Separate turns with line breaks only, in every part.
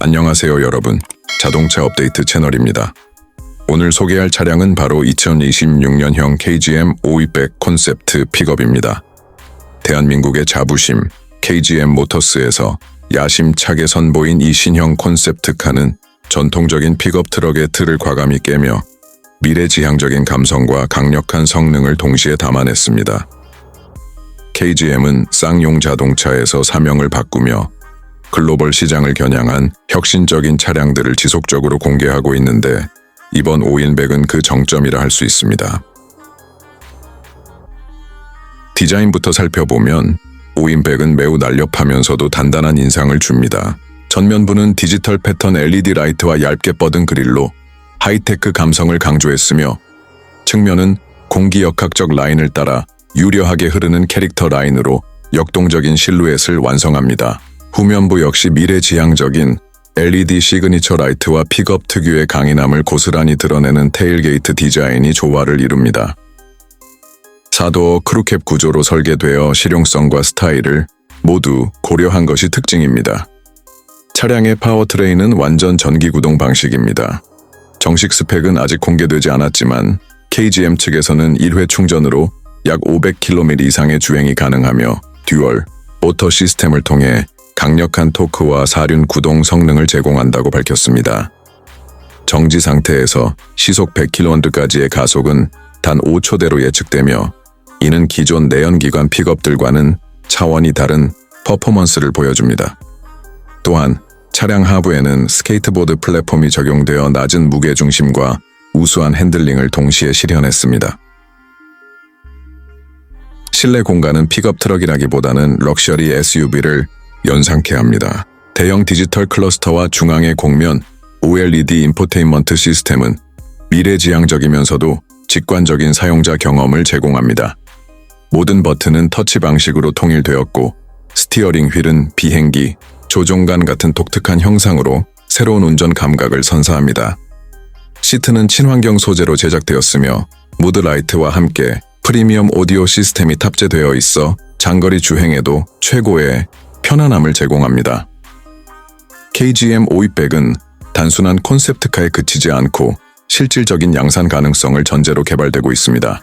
안녕하세요 여러분. 자동차 업데이트 채널입니다. 오늘 소개할 차량은 바로 2026년형 KGM 5200 콘셉트 픽업입니다. 대한민국의 자부심 KGM 모터스에서 야심차게 선보인 이 신형 콘셉트카는 전통적인 픽업 트럭의 틀을 과감히 깨며 미래지향적인 감성과 강력한 성능을 동시에 담아냈습니다. KGM은 쌍용 자동차에서 사명을 바꾸며 글로벌 시장을 겨냥한 혁신적인 차량들을 지속적으로 공개하고 있는데 이번 5인백은 그 정점이라 할 수 있습니다. 디자인부터 살펴보면 5인백은 매우 날렵하면서도 단단한 인상을 줍니다. 전면부는 디지털 패턴 LED 라이트와 얇게 뻗은 그릴로 하이테크 감성을 강조했으며 측면은 공기 역학적 라인을 따라 유려하게 흐르는 캐릭터 라인으로 역동적인 실루엣을 완성합니다. 후면부 역시 미래지향적인 LED 시그니처 라이트와 픽업 특유의 강인함을 고스란히 드러내는 테일게이트 디자인이 조화를 이룹니다. 사도어 크루캡 구조로 설계되어 실용성과 스타일을 모두 고려한 것이 특징입니다. 차량의 파워트레인은 완전 전기 구동 방식입니다. 정식 스펙은 아직 공개되지 않았지만 KGM 측에서는 1회 충전으로 약 500km 이상의 주행이 가능하며 듀얼 오토 시스템을 통해 강력한 토크와 사륜 구동 성능을 제공한다고 밝혔습니다. 정지 상태에서 시속 100km까지의 가속은 단 5초대로 예측되며 이는 기존 내연기관 픽업들과는 차원이 다른 퍼포먼스를 보여줍니다. 또한 차량 하부에는 스케이트보드 플랫폼이 적용되어 낮은 무게중심과 우수한 핸들링을 동시에 실현했습니다. 실내 공간은 픽업 트럭이라기보다는 럭셔리 SUV를 연상케 합니다. 대형 디지털 클러스터와 중앙의 공면 OLED 인포테인먼트 시스템은 미래지향적이면서도 직관적인 사용자 경험을 제공합니다. 모든 버튼은 터치 방식으로 통일되었고 스티어링 휠은 비행기, 조종간 같은 독특한 형상으로 새로운 운전 감각을 선사합니다. 시트는 친환경 소재로 제작되었으며 무드라이트와 함께 프리미엄 오디오 시스템이 탑재되어 있어 장거리 주행에도 최고의 편안함을 제공합니다. KGM 5200은 단순한 콘셉트카에 그치지 않고 실질적인 양산 가능성을 전제로 개발되고 있습니다.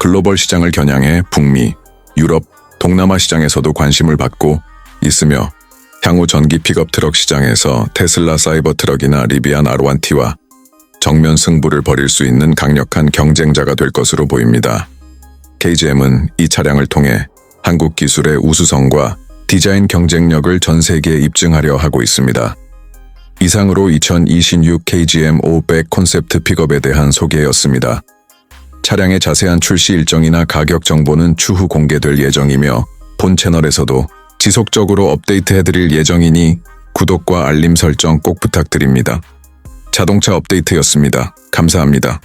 글로벌 시장을 겨냥해 북미, 유럽, 동남아 시장에서도 관심을 받고 있으며 향후 전기 픽업 트럭 시장에서 테슬라 사이버 트럭이나 리비안 R1T와 정면 승부를 벌일 수 있는 강력한 경쟁자가 될 것으로 보입니다. KGM은 이 차량을 통해 한국 기술의 우수성과 디자인 경쟁력을 전 세계에 입증하려 하고 있습니다. 이상으로 2026 KGM 500 콘셉트 픽업에 대한 소개였습니다. 차량의 자세한 출시 일정이나 가격 정보는 추후 공개될 예정이며 본 채널에서도 지속적으로 업데이트해드릴 예정이니 구독과 알림 설정 꼭 부탁드립니다. 자동차 업데이트였습니다. 감사합니다.